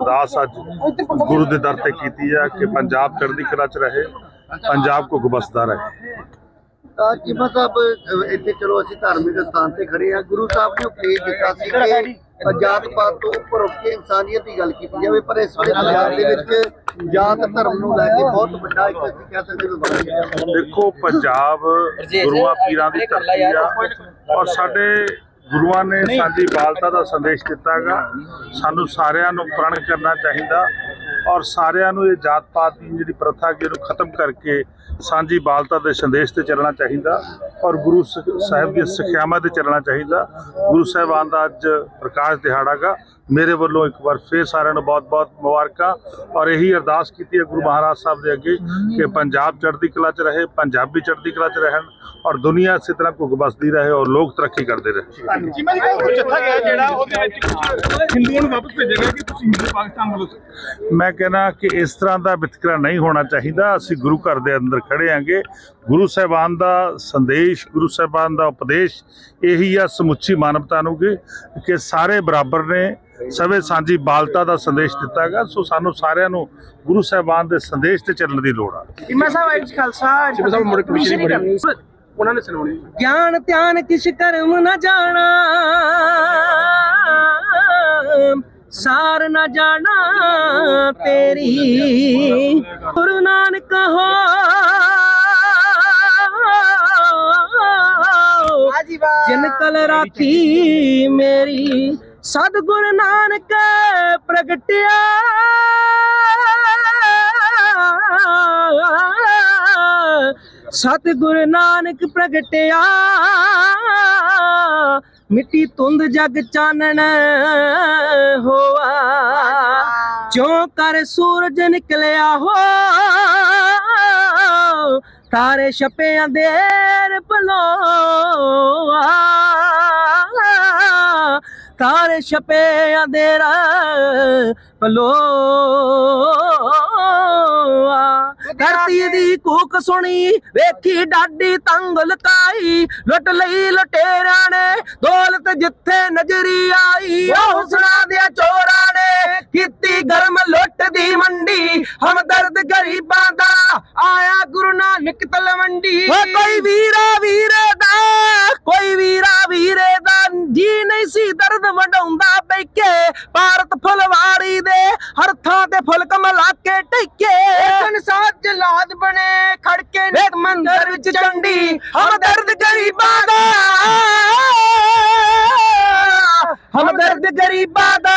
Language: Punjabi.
ਅਰਦਾਸ ਅੱਜ ਗੁਰੂ ਦੇ ਦਰ ਤੇ ਕੀਤੀ ਹੈ ਕਿ ਪੰਜਾਬ ਚੜ੍ਹਦੀ ਕਲਾ ਚ ਰਹੇ ਪੰਜਾਬ ਕੋ ਗਬਸਦਾ ਰਹੇ ਤਾਂ ਚੀਮਾ ਸਾਹਿਬ ਇੱਥੇ ਚਲੋ ਅਸੀਂ ਧਾਰਮਿਕ ਸਥਾਨ ਤੇ ਖੜੇ ਆ ਗੁਰੂ ਸਾਹਿਬ ਨੇ ਉਪਦੇਸ਼ ਦਿੱਤਾ ਸੀ ਕਿ ਜਾਤ ਪਾਤ ਤੋਂ ਉੱਪਰ ਉੱਠ ਕੇ ਇਨਸਾਨੀਅਤ ਦੀ ਗੱਲ ਕੀਤੀ ਜਾਵੇ। ਪਰ ਇਸ ਵੇਲੇ ਪੰਜਾਬ ਦੇ ਵਿੱਚ ਜਾਤ ਧਰਮ ਨੂੰ ਲੈ ਕੇ ਬਹੁਤ ਵੱਡਾ ਇੱਕ ਅਸੀਂ ਕਹਿ ਸਕਦੇ ਹਾਂ ਬਣ ਗਿਆ। ਦੇਖੋ ਪੰਜਾਬ ਗੁਰੂਆਂ ਪੀਰਾਂ ਦੀ ਧਰਤੀ ਆ ਔਰ ਸਾਡੇ ਗੁਰੂਆਂ ਨੇ ਸਾਡੀ ਬਾਲਤਾ ਦਾ ਸੰਦੇਸ਼ ਦਿੱਤਾ ਹੈਗਾ ਸਾਨੂੰ ਸਾਰਿਆਂ ਨੂੰ ਪ੍ਰਣ ਕਰਨਾ ਚਾਹੀਦਾ ਔਰ ਸਾਰਿਆਂ ਨੂੰ ਇਹ ਜਾਤ ਪਾਤ ਦੀ ਜਿਹੜੀ ਪ੍ਰਥਾ ਕਿ ਇਹਨੂੰ ਖਤਮ ਕਰਕੇ ਸਾਂਝੀ ਬਾਲਤਾ ਦੇ ਸੰਦੇਸ਼ ਤੇ ਚੱਲਣਾ ਚਾਹੀਦਾ ਔਰ ਗੁਰੂ ਸਾਹਿਬ ਦੀ ਸਿੱਖਿਆਵਾਂ ਤੇ ਚੱਲਣਾ ਚਾਹੀਦਾ। ਗੁਰੂ ਸਾਹਿਬਾਨ ਦਾ ਅੱਜ ਪ੍ਰਕਾਸ਼ ਦਿਹਾੜਾ ਗਾ ਮੇਰੇ ਵੱਲੋਂ ਇੱਕ ਵਾਰ ਫੇਰ ਸਾਰਿਆਂ ਨੂੰ ਬਹੁਤ-ਬਹੁਤ ਮੁਬਾਰਕਾਂ ਔਰ ਇਹੀ ਅਰਦਾਸ ਕੀਤੀ ਹੈ ਗੁਰੂ ਮਹਾਰਾਜ ਸਾਹਿਬ ਦੇ ਅੱਗੇ ਕਿ ਪੰਜਾਬ ਚੜ੍ਹਦੀ ਕਲਾ 'ਚ ਰਹੇ ਪੰਜਾਬੀ ਚੜ੍ਹਦੀ ਕਲਾ 'ਚ ਰਹਿਣ ਔਰ ਦੁਨੀਆ ਇਸੇ ਤਰ੍ਹਾਂ ਘੁੱਗ ਬਸਦੀ ਰਹੇ ਔਰ ਲੋਕ ਤਰੱਕੀ ਕਰਦੇ ਰਹੇ ਜੀ ਕੋਈ ਜੱਥਾ ਗਿਆ ਜਿਹੜਾ ਉਹਦੇ ਵਿੱਚ ਕੁਝ ਹਿੰਦੂਆਂ ਨੂੰ ਵਾਪਸ ਭੇਜਿਆ ਗਿਆ ਕਿ ਤੁਸੀਂ ਹਿੰਦੂ ਪਾਕਿਸਤਾਨ ਵੱਲੋਂ ਸੀ। ਮੈਂ ਕਹਿੰਦਾ ਕਿ ਇਸ ਤਰ੍ਹਾਂ ਦਾ ਵਿਤਕਰਾ ਨਹੀਂ ਹੋਣਾ ਚਾਹੀਦਾ ਅਸੀਂ ਗੁਰੂ ਘਰ ਦੇ ਅੰਦਰ ਖੜੇ ਆਂਗੇ ਗੁਰੂ ਸਾਹਿਬਾਨ ਦਾ ਸੰਦੇਸ਼ ਗੁਰੂ ਸਾਹਿਬਾਨ ਦਾ ਉਪਦੇਸ਼ ਇਹੀ ਆ ਸਮੁੱਚੀ ਮਾਨਵਤਾ ਨੂੰ ਕਿ ਕਿ ਸਾਰੇ ਬਰਾਬਰ ਨੇ ਸਵੇ ਸਾਂਝੀ ਬਾਲਤਾ ਦਾ ਸੰਦੇਸ਼ ਦਿੱਤਾ ਗਿਆ ਸੋ ਸਾਨੂੰ ਸਾਰਿਆਂ ਨੂੰ ਗੁਰੂ ਸਾਹਿਬਾਨ ਦੇ ਸੰਦੇਸ਼ ਤੇ ਚੱਲਣ ਦੀ ਲੋੜ ਆ। ਚੀਮਾ ਸਾਹਿਬ ਅੱਜ ਖਾਲਸਾ ਜਿਵੇਂ ਸਾਹਿਬ ਮੁੜ ਕਮਿਸ਼ਨ ਨਹੀਂ ਉਹਨਾਂ ਨੇ ਸੁਣਾਉਣੀ ਗਿਆਨ ਧਿਆਨ ਕਿਛ ਕਰਮ ਨ ਜਾਣਾ ਸਾਰ ਨ ਜਾਣਾ ਤੇਰੀ। ਗੁਰੂ ਨਾਨਕ ਹੋ ਜਿਨ ਕਲ ਰਾਖੀ ਮੇਰੀ। ਸਤਿਗੁਰ ਨਾਨਕ ਪ੍ਰਗਟਿਆ। ਸਤਿਗੁਰ ਨਾਨਕ ਪ੍ਰਗਟਿਆ। ਮਿੱਟੀ ਤੁੰਦ ਜਗ ਚਾਨਣ ਹੋਆ। ਜਿਉ ਕਰ ਸੂਰਜ ਨਿਕਲਿਆ ਹੋ। ਤਾਰੇ ਛਪਿਆਂ ਦੇਰ ਭਲੋਆ। ਤਾਰੇ ਛਪੇ ਦੇਰ ਭਲੋਆ। ਧਰਤੀ ਦੀ ਕੂਕ ਸੁਣੀ ਵੇਖੀ ਡਾਡੀ ਤੰਗ ਲਕਾਈ। ਲੁੱਟ ਲਈ ਲਟੇਰਾਂ ਨੇ ਦੌਲਤ ਜਿੱਥੇ ਨਜ਼ਰੀ ਆਈ। ਉਹ ਹੁਸਨਾ ਦੇ ਚੋਰਾਂ ਨੇ ਕੀਤੀ ਗਰਮ ਲੁੱਟ ਦੀ ਮੰਡੀ। ਹਮਦਰਦ ਗਰੀਬਾਂ ਦਾ ਆਇਆ ਗੁਰੂ ਨਾਨਕ ਤਲਵੰਡੀ। ਓ ਕੋਈ ਵੀਰਾ ਵੀਰੇ ਦਾ ਕੋਈ ਵੀਰਾ ਵੀਰੇ ਦਾ ਜੀ ਨਹੀਂ ਸੀ ਦਰਦ ਵਡਾਉਂਦਾ ਬੈਕੇ ਭਾਰਤ ਫੁਲਵਾੜੀ ਦੇ ਹਰ ਥਾਂ ਤੇ ਫੁੱਲ ਕਮਲਾ ਕੇ ਟਿਕੇ। ਸੰਸਾਰ ਜਲਾਦ ਬਣੇ ਖੜਕੇ ਨਿਤ ਮੰਦਰ ਵਿੱਚ ਚੰਡੀ ਹਮਦਰਦ ਗਰੀਬਾਂ ਦਾ। ਹਮਦਰਦ ਗਰੀਬਾਂ ਦਾ।